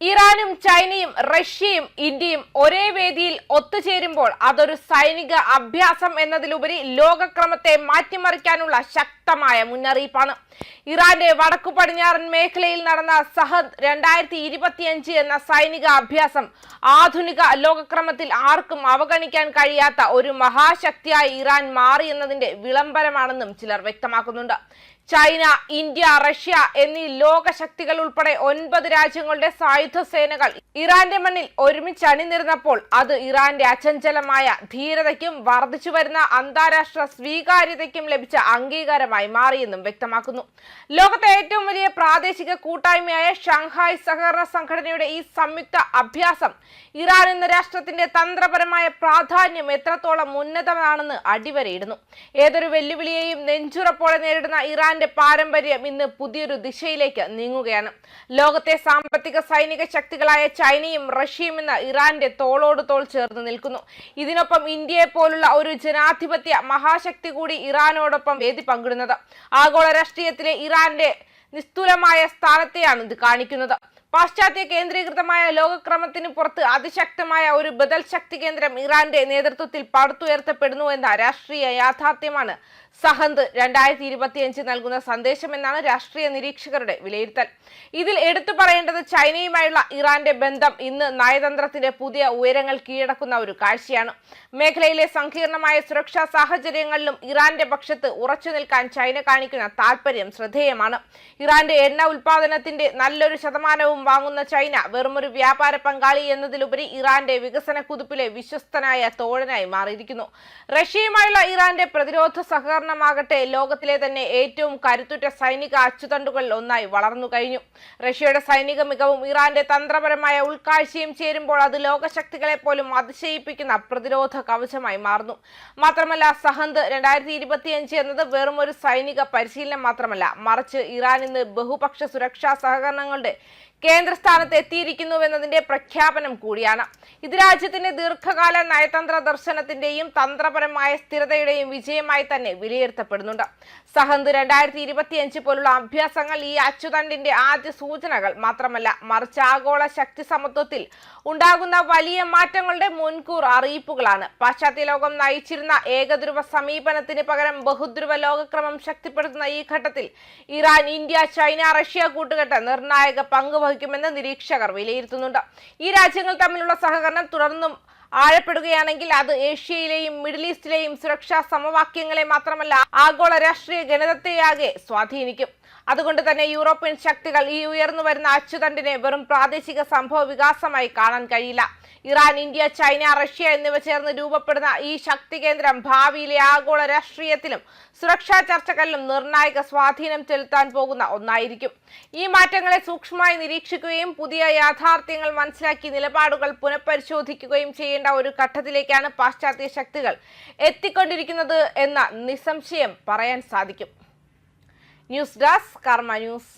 ഇറാനും ചൈനയും റഷ്യയും ഇന്ത്യയും ഒരേ വേദിയിൽ ഒത്തുചേരുമ്പോൾ അതൊരു സൈനിക അഭ്യാസം എന്നതിലുപരി ലോകക്രമത്തെ മാറ്റിമറിക്കാനുള്ള ശക്തമായ മുന്നറിയിപ്പാണ്. ഇറാന്റെ വടക്കു പടിഞ്ഞാറൻ മേഖലയിൽ നടന്ന സഹദ് രണ്ടായിരത്തി ഇരുപത്തിയഞ്ച് എന്ന സൈനിക അഭ്യാസം ആധുനിക ലോകക്രമത്തിൽ ആർക്കും അവഗണിക്കാൻ കഴിയാത്ത ഒരു മഹാശക്തിയായി ഇറാൻ മാറി എന്നതിന്റെ വിളംബരമാണെന്നും ചിലർ വ്യക്തമാക്കുന്നുണ്ട്. ചൈന ഇന്ത്യ റഷ്യ എന്നീ ലോകശക്തികൾ ഉൾപ്പെടെ ഒൻപത് രാജ്യങ്ങളുടെ സായുധ സേനകൾ ഇറാന്റെ മണ്ണിൽ ഒരുമിച്ച് അണിനിരുന്നപ്പോൾ അത് ഇറാന്റെ അചഞ്ചലമായ ധീരതയ്ക്കും വർദ്ധിച്ചു വരുന്ന അന്താരാഷ്ട്ര സ്വീകാര്യതയ്ക്കും ലഭിച്ച അംഗീകാരമായി മാറിയെന്നും വ്യക്തമാക്കുന്നു. ലോകത്തെ ഏറ്റവും വലിയ പ്രാദേശിക കൂട്ടായ്മയായ ഷാങ്ഹായ് സഹകരണ സംഘടനയുടെ ഈ സംയുക്ത അഭ്യാസം ഇറാൻ എന്ന രാഷ്ട്രത്തിന്റെ തന്ത്രപരമായ പ്രാധാന്യം എത്രത്തോളം ഉന്നതമാണെന്ന് അടിവരയിടുന്നു. ഏതൊരു വെല്ലുവിളിയെയും നെഞ്ചുറപ്പോടെ നേരിടുന്ന ഇറാന്റെ പാരമ്പര്യം ഇന്ന് പുതിയൊരു ദിശയിലേക്ക് നീങ്ങുകയാണ്. ലോകത്തെ സാമ്പത്തിക സൈനിക ശക്തികളായ ചൈനയും റഷ്യയും ഇന്ന് ഇറാന്റെ തോളോട് തോൾ ചേർന്ന് നിൽക്കുന്നു. ഇതിനൊപ്പം ഇന്ത്യയെ പോലുള്ള ഒരു ജനാധിപത്യ മഹാശക്തി കൂടി ഇറാനോടൊപ്പം വേദി പങ്കിടുന്നത്. ആഗോള രാഷ്ട്രീയത്തിലെ ഇറാന്റെ നിസ്തുലമായ സ്ഥാനത്തെയാണ് ഇത് കാണിക്കുന്നത്. പാശ്ചാത്യ കേന്ദ്രീകൃതമായ ലോകക്രമത്തിന് പുറത്ത് അതിശക്തമായ ഒരു ബദൽ ശക്തി കേന്ദ്രം ഇറാന്റെ നേതൃത്വത്തിൽ പടുത്തുയർത്തപ്പെടുന്നു എന്ന രാഷ്ട്രീയ യാഥാർത്ഥ്യമാണ് സഹന്ത് രണ്ടായിരത്തി ഇരുപത്തിയഞ്ച് നൽകുന്ന സന്ദേശമെന്നാണ് രാഷ്ട്രീയ നിരീക്ഷകരുടെ വിലയിരുത്തൽ. ഇതിൽ എടുത്തു പറയേണ്ടത് ചൈനയുമായുള്ള ഇറാന്റെ ബന്ധം ഇന്ന് നയതന്ത്രത്തിന്റെ പുതിയ ഉയരങ്ങൾ കീഴടക്കുന്ന ഒരു കാഴ്ചയാണ്. മേഖലയിലെ സങ്കീർണമായ സുരക്ഷാ സാഹചര്യങ്ങളിലും ഇറാന്റെ പക്ഷത്ത് ഉറച്ചു നിൽക്കാൻ ചൈന കാണിക്കുന്ന താൽപര്യം ശ്രദ്ധേയമാണ്. ഇറാന്റെ എണ്ണ ഉൽപാദനത്തിന്റെ നല്ലൊരു ശതമാനവും വാങ്ങുന്ന ചൈന വെറുമൊരു വ്യാപാര പങ്കാളി എന്നതിലുപരി ഇറാന്റെ വികസന കുതിപ്പിലെ വിശ്വസ്തനായ തോഴനായി മാറിയിരിക്കുന്നു. റഷ്യയുമായുള്ള ഇറാന്റെ പ്രതിരോധ സഹകരണമാകട്ടെ ലോകത്തിലെ തന്നെ ഏറ്റവും കരുത്തുറ്റ സൈനിക അച്ചുതണ്ടുകളിൽ ഒന്നായി വളർന്നു കഴിഞ്ഞു. റഷ്യയുടെ സൈനിക മികവും ഇറാന്റെ തന്ത്രപരമായ ഉൾക്കാഴ്ചയും ചേരുമ്പോൾ അത് ലോകശക്തികളെ പോലും അതിശയിപ്പിക്കുന്ന പ്രതിരോധ കവചമായി മാറുന്നു. മാത്രമല്ല സഹന്ത് രണ്ടായിരത്തി ഇരുപത്തിയഞ്ച് എന്നത് വെറും ഒരു സൈനിക പരിശീലനം മാത്രമല്ല മറിച്ച് ഇറാൻ ഇന്ന് ബഹുപക്ഷ സുരക്ഷാ സഹകരണങ്ങളുടെ കേന്ദ്രസ്ഥാനത്ത് എത്തിയിരിക്കുന്നുവെന്നതിന്റെ പ്രഖ്യാപനം കൂടിയാണ്. ഇത് രാജ്യത്തിന്റെ ദീർഘകാല നയതന്ത്ര ദർശനത്തിന്റെയും തന്ത്രപരമായ സ്ഥിരതയുടെയും വിജയമായി തന്നെ വിലയിരുത്തപ്പെടുന്നുണ്ട്. സഹന്ത് രണ്ടായിരത്തി ഇരുപത്തിയഞ്ച് പോലുള്ള അഭ്യാസങ്ങൾ ഈ അച്ചുതണ്ടിന്റെ ആദ്യ സൂചനകൾ മാത്രമല്ല മറിച്ച് ആഗോള ശക്തി സമത്വത്തിൽ ഉണ്ടാകുന്ന വലിയ മാറ്റങ്ങളുടെ മുൻകൂർ അറിയിപ്പുകളാണ്. പാശ്ചാത്യ ലോകം നയിച്ചിരുന്ന ഏകധ്രുവ സമീപനത്തിന് പകരം ബഹുധ്രുവ ലോകക്രമം ശക്തിപ്പെടുത്തുന്ന ഈ ഘട്ടത്തിൽ ഇറാൻ ഇന്ത്യ ചൈന റഷ്യ കൂട്ടുകെട്ട് നിർണായക പങ്ക് വഹിക്കുമെന്ന് നിരീക്ഷകർ വിലയിരുത്തുന്നുണ്ട്. ഈ രാജ്യങ്ങൾ തമ്മിലുള്ള സഹകരണം തുടർന്നും ആഴപ്പെടുകയാണെങ്കിൽ അത് ഏഷ്യയിലെയും മിഡിൽ ഈസ്റ്റിലെയും സുരക്ഷാ സമവാക്യങ്ങളെ മാത്രമല്ല ആഗോള രാഷ്ട്രീയ ഗണിതത്തെയാകെ സ്വാധീനിക്കും. അതുകൊണ്ട് തന്നെ യൂറോപ്യൻ ശക്തികൾ ഈ ഉയർന്നു വരുന്ന അച്ചുതണ്ടിനെ വെറും പ്രാദേശിക സംഭവ വികാസമായി കാണാൻ കഴിയില്ല. ഇറാൻ ഇന്ത്യ ചൈന റഷ്യ എന്നിവ ചേർന്ന് രൂപപ്പെടുന്ന ഈ ശക്തി കേന്ദ്രം ഭാവിയിലെ ആഗോള രാഷ്ട്രീയത്തിലും സുരക്ഷാ ചർച്ചകളിലും നിർണായക സ്വാധീനം ചെലുത്താൻ പോകുന്ന ഒന്നായിരിക്കും. ഈ മാറ്റങ്ങളെ സൂക്ഷ്മമായി നിരീക്ഷിക്കുകയും പുതിയ യാഥാർത്ഥ്യങ്ങൾ മനസ്സിലാക്കി നിലപാടുകൾ പുനഃപരിശോധിക്കുകയും ചെയ്യേണ്ട ഒരു ഘട്ടത്തിലേക്കാണ് പാശ്ചാത്യ ശക്തികൾ എത്തിക്കൊണ്ടിരിക്കുന്നത് എന്ന നിസ്സംശയം പറയാൻ സാധിക്കും. News desk Karma news.